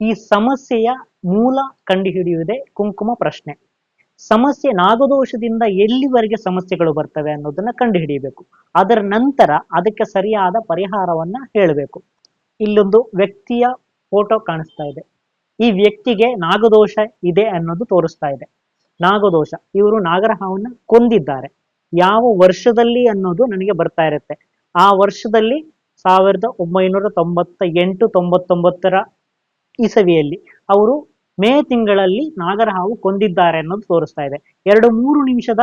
ಈ ಸಮಸ್ಯೆಯ ಮೂಲ ಕಂಡುಹಿಡಿಯುವುದೇ ಕುಂಕುಮ ಪ್ರಶ್ನೆ. ಸಮಸ್ಯೆ ನಾಗದೋಷದಿಂದ ಎಲ್ಲಿವರೆಗೆ ಸಮಸ್ಯೆಗಳು ಬರ್ತವೆ ಅನ್ನೋದನ್ನ ಕಂಡುಹಿಡಿಯಬೇಕು. ಅದರ ನಂತರ ಅದಕ್ಕೆ ಸರಿಯಾದ ಪರಿಹಾರವನ್ನ ಹೇಳಬೇಕು. ಇಲ್ಲೊಂದು ವ್ಯಕ್ತಿಯ ಫೋಟೋ ಕಾಣಿಸ್ತಾ ಇದೆ. ಈ ವ್ಯಕ್ತಿಗೆ ನಾಗದೋಷ ಇದೆ ಅನ್ನೋದು ತೋರಿಸ್ತಾ ಇದೆ. ನಾಗದೋಷ, ಇವರು ನಾಗರಹಾವನ್ನ ಕೊಂದಿದ್ದಾರೆ. ಯಾವ ವರ್ಷದಲ್ಲಿ ಅನ್ನೋದು ನನಗೆ ಬರ್ತಾ ಇರುತ್ತೆ. ಆ ವರ್ಷದಲ್ಲಿ ಸಾವಿರದ ಒಂಬೈನೂರ ತೊಂಬತ್ತ ಎಂಟು ತೊಂಬತ್ತೊಂಬತ್ತರ ಇಸವಿಯಲ್ಲಿ ಅವರು ಮೇ ತಿಂಗಳಲ್ಲಿ ನಾಗರಹಾವು ಕೊಂದಿದ್ದಾರೆ ಅನ್ನೋದು ತೋರಿಸ್ತಾ ಇದೆ. ಎರಡು ಮೂರು ನಿಮಿಷದ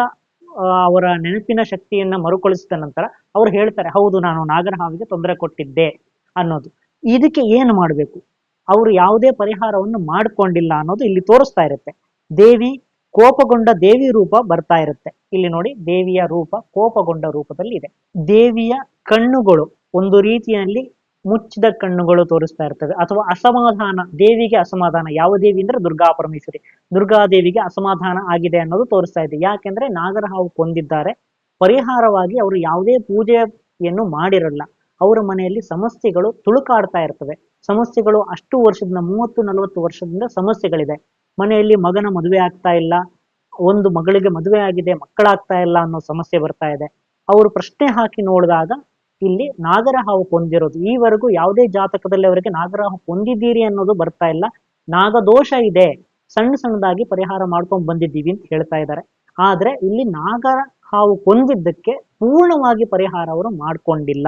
ಅವರ ನೆನಪಿನ ಶಕ್ತಿಯನ್ನ ಮರುಕಳಿಸಿದ ನಂತರ ಅವ್ರು ಹೇಳ್ತಾರೆ, ಹೌದು, ನಾನು ನಾಗರಹಾವಿಗೆ ತೊಂದರೆ ಕೊಟ್ಟಿದ್ದೆ ಅನ್ನೋದು. ಇದಕ್ಕೆ ಏನು ಮಾಡಬೇಕು? ಅವರು ಯಾವುದೇ ಪರಿಹಾರವನ್ನು ಮಾಡಿಕೊಂಡಿಲ್ಲ ಅನ್ನೋದು ಇಲ್ಲಿ ತೋರಿಸ್ತಾ ಇರುತ್ತೆ. ದೇವಿ, ಕೋಪಗೊಂಡ ದೇವಿ ರೂಪ ಬರ್ತಾ ಇರುತ್ತೆ. ಇಲ್ಲಿ ನೋಡಿ, ದೇವಿಯ ರೂಪ ಕೋಪಗೊಂಡ ರೂಪದಲ್ಲಿ ಇದೆ ದೇವಿಯ ಕಣ್ಣುಗಳು ಒಂದು ರೀತಿಯಲ್ಲಿ ಮುಚ್ಚಿದ ಕಣ್ಣುಗಳು ತೋರಿಸ್ತಾ ಇರ್ತವೆ ಅಥವಾ ಅಸಮಾಧಾನ, ದೇವಿಗೆ ಅಸಮಾಧಾನ. ಯಾವ ದೇವಿ ಅಂದ್ರೆ ದುರ್ಗಾ ಪರಮೇಶ್ವರಿ. ದುರ್ಗಾ ದೇವಿಗೆ ಅಸಮಾಧಾನ ಆಗಿದೆ ಅನ್ನೋದು ತೋರಿಸ್ತಾ ಇದೆ. ಯಾಕೆಂದ್ರೆ ನಾಗರಹಾವು ಕೊಂದಿದ್ದಾರೆ. ಪರಿಹಾರವಾಗಿ ಅವರು ಯಾವುದೇ ಪೂಜೆಯನ್ನು ಮಾಡಿರಲ್ಲ. ಅವರ ಮನೆಯಲ್ಲಿ ಸಮಸ್ಯೆಗಳು ತುಳುಕಾಡ್ತಾ ಇರ್ತವೆ. ಸಮಸ್ಯೆಗಳು ಅಷ್ಟು ವರ್ಷದಿಂದ, ಮೂವತ್ತು, ನಲವತ್ತು ವರ್ಷದಿಂದ ಸಮಸ್ಯೆಗಳಿದೆ. ಮನೆಯಲ್ಲಿ ಮಗನ ಮದುವೆ ಆಗ್ತಾ ಇಲ್ಲ. ಒಂದು ಮಗಳಿಗೆ ಮದುವೆ ಆಗಿದೆ, ಮಕ್ಕಳಾಗ್ತಾ ಇಲ್ಲ ಅನ್ನೋ ಸಮಸ್ಯೆ ಬರ್ತಾ ಇದೆ. ಅವರು ಪ್ರಶ್ನೆ ಹಾಕಿ ನೋಡಿದಾಗ ಇಲ್ಲಿ ನಾಗರಹಾವು ಕೊಂದಿರೋದು ಈವರೆಗೂ ಯಾವುದೇ ಜಾತಕದಲ್ಲಿ ಅವರಿಗೆ ನಾಗರಹಾವು ಕೊಂದಿದ್ದೀರಿ ಅನ್ನೋದು ಬರ್ತಾ ಇಲ್ಲ. ನಾಗದೋಷ ಇದೆ. ಸಣ್ಣ ಸಣ್ಣದಾಗಿ ಪರಿಹಾರ ಮಾಡ್ಕೊಂಡು ಬಂದಿದ್ದೀವಿ ಅಂತ ಹೇಳ್ತಾ ಇದ್ದಾರೆ. ಆದ್ರೆ ಇಲ್ಲಿ ನಾಗರ ಹಾವು ಕೊಂದಿದ್ದಕ್ಕೆ ಪೂರ್ಣವಾಗಿ ಪರಿಹಾರ ಅವರು ಮಾಡ್ಕೊಂಡಿಲ್ಲ.